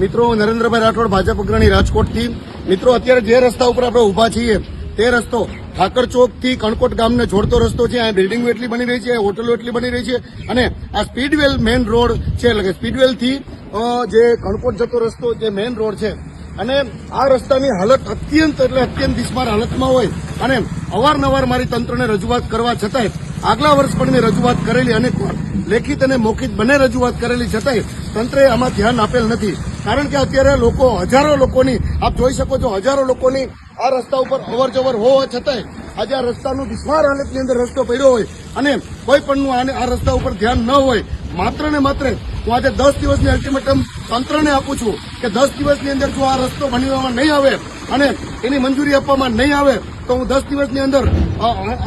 મિત્રો, નરેન્દ્રભાઈ રાઠોડ, ભાજપ અગ્રણી રાજકોટથી મિત્રો, અત્યારે જે રસ્તા ઉપર આપણે ઊભા છીએ, તે રસ્તો ઠાકર ચોકથી કણકોટ ગામને જોડતો રસ્તો છે. અહીંયા બિલ્ડિંગો એટલી બની રહી છે હોટલો એટલી બની રહી છે અને આ સ્પીડવેલ મેઇન રોડ છે. એટલે કે સ્પીડવેલથી જે કણકોટ જતો રસ્તો જે મેઇન રોડ છે. અને આ રસ્તાની હાલત અત્યંત, એટલે અત્યંત દિશમાર હાલતમાં હોય. અને અવારનવાર મારી તંત્રને રજૂઆત કરવા છતાંય, આગલા વર્ષ પણ મેં રજૂઆત કરેલી અનેકવાર લેખિત અને મૌખિત બંને રજૂઆત કરેલી છતાંય, તંત્રએ આમાં ધ્યાન આપેલ નથી. કારણ કે અત્યારે લોકો, હજારો લોકોની, આપ જોઈ શકો છો, હજારો લોકોની આ રસ્તા ઉપર અવર જવર હોવા છતાંય આજે આ રસ્તાનું બિસ્માર હાલતની અંદર રસ્તો પડ્યો હોય અને કોઈ પણનું આ રસ્તા ઉપર ધ્યાન ન હોય, માત્ર ને માત્ર હું આજે દસ દિવસની અલ્ટિમેટમ તંત્રને આપું છું કે દસ દિવસની અંદર જો આ રસ્તો બનાવવામાં નહીં આવે અને એની મંજૂરી આપવામાં નહીં આવે, તો હું દસ દિવસની અંદર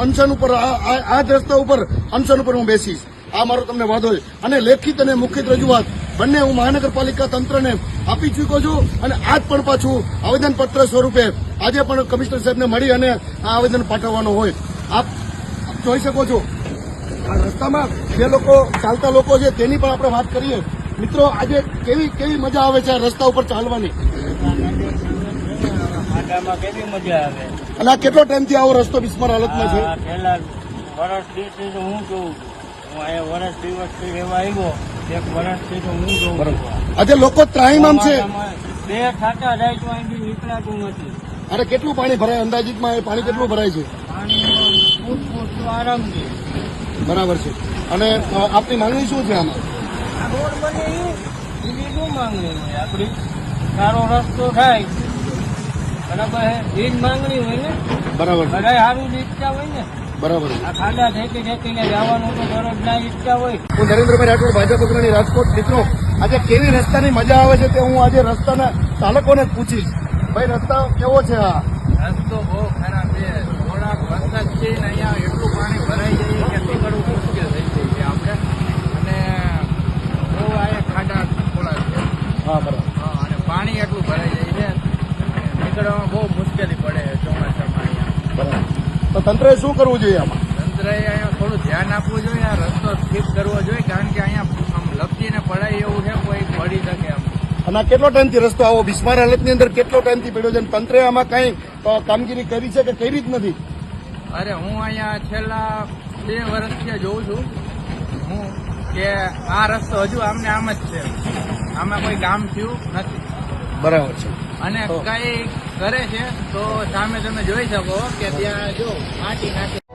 અનશન ઉપર, આ- જ રસ્તા ઉપર અનશન ઉપર હું બેસીશ. આ મારો તમને વાંધો છે. અને લેખિત અને મુખ્યત રજૂઆત બંને હું મહાનગરપાલિકા તંત્રને આપી ચૂક્યો છું અને આજ પણ પાછું આવેદનપત્ર સ્વરૂપે આજે પણ કમિશનર સાહેબને મળી અને આ આવેદન પાઠવવાનો હોય. આપ જોઈ શકો છો. આ રસ્તામાં જે લોકો ચાલતા લોકો છે તેની પણ આપણે વાત કરીએ. મિત્રો આજે કેવી કેવી મજા આવે છે આ રસ્તા ઉપર ચાલવાની? અને આ કેટલો ટાઈમથી આવો રસ્તો બિસ્માર હાલતમાં છે? વર્ષ હું છું. હું અહીંયા વર્ષ દિવસથી રહેવા આવ્યો. એક વર્ષથી તો હું જોઉં છું આજે લોકો ત્રાહીમામ છે. બે ખાતા તો અહીંથી નીકળાતું નથી. અને કેટલું પાણી ભરાય? અંદાજિતમાં એ પાણી કેટલું ભરાય છે? પાણી ફૂટ ફૂટ બરાબર છે. અને આપની માંગણી શું છે આમાં? રોડ બને બીજી શું માંગણી હોય આપણી? સારો રસ્તો થાય. બરાબર હે? એ જ માંગણી હોય ને? બરાબર બધા સારું ઈચ્છા હોય ને? બરાબર. આ ખાડા ઠેકી ઠેકીને જવાનું તો દરરોજ ના ઈચ્છા હોય. હું નરેન્દ્રભાઈ રાઠોડ ભાજપ અગ્રણી રાજકોટ મિત્રો. આજે કેવી રસ્તાની મજા આવે છે તે હું આજે રસ્તાના ચાલકોને પૂછીશ. ભાઈ રસ્તા કેવો છે આ? રસ્તો બહુ ખરાબ છે. થોડાક વરસાદ છે અહીંયા એટલું પાણી ભરાઈ જાય કે નીકળવું મુશ્કેલ થઈ જાય છે આપણે અને બહુ અહીંયા ખાડા થોડા છે હા બરાબર હા, અને પાણી એટલું ભરાઈ જાય છે અને નીકળવામાં બહુ મુશ્કેલી પડે છે ચોમાસામાં અહીંયા બરાબર તો તંત્રએ શું કરવું જોઈએ આમાં? તંત્રએ અહીંયા થોડું ધ્યાન આપવું જોઈએ આ રસ્તો ઠીક કરવો જોઈએ કારણ કે અહીંયા આમ લપસીને પડાય એવું છે કોઈ પડી શકે આમ. અને કેટલો ટાઈમથી રસ્તો આવો? બિસ્માર હાલતની અંદર કેટલો ટાઈમથી પડ્યો છે? તંત્રએ આમાં કઈ કામગીરી કરી છે કે કરી જ નથી? અરે હું અહીંયા છેલ્લા બે વર્ષથી જોઉં છું. હું કે આ રસ્તો હજુ આમને આમ જ છે. આમાં કોઈ કામ થયું નથી. બરાબર છે. અને. કઈ કરે છે તો સામે તમે જોઈ શકો કે ત્યાં જો માટી નાખી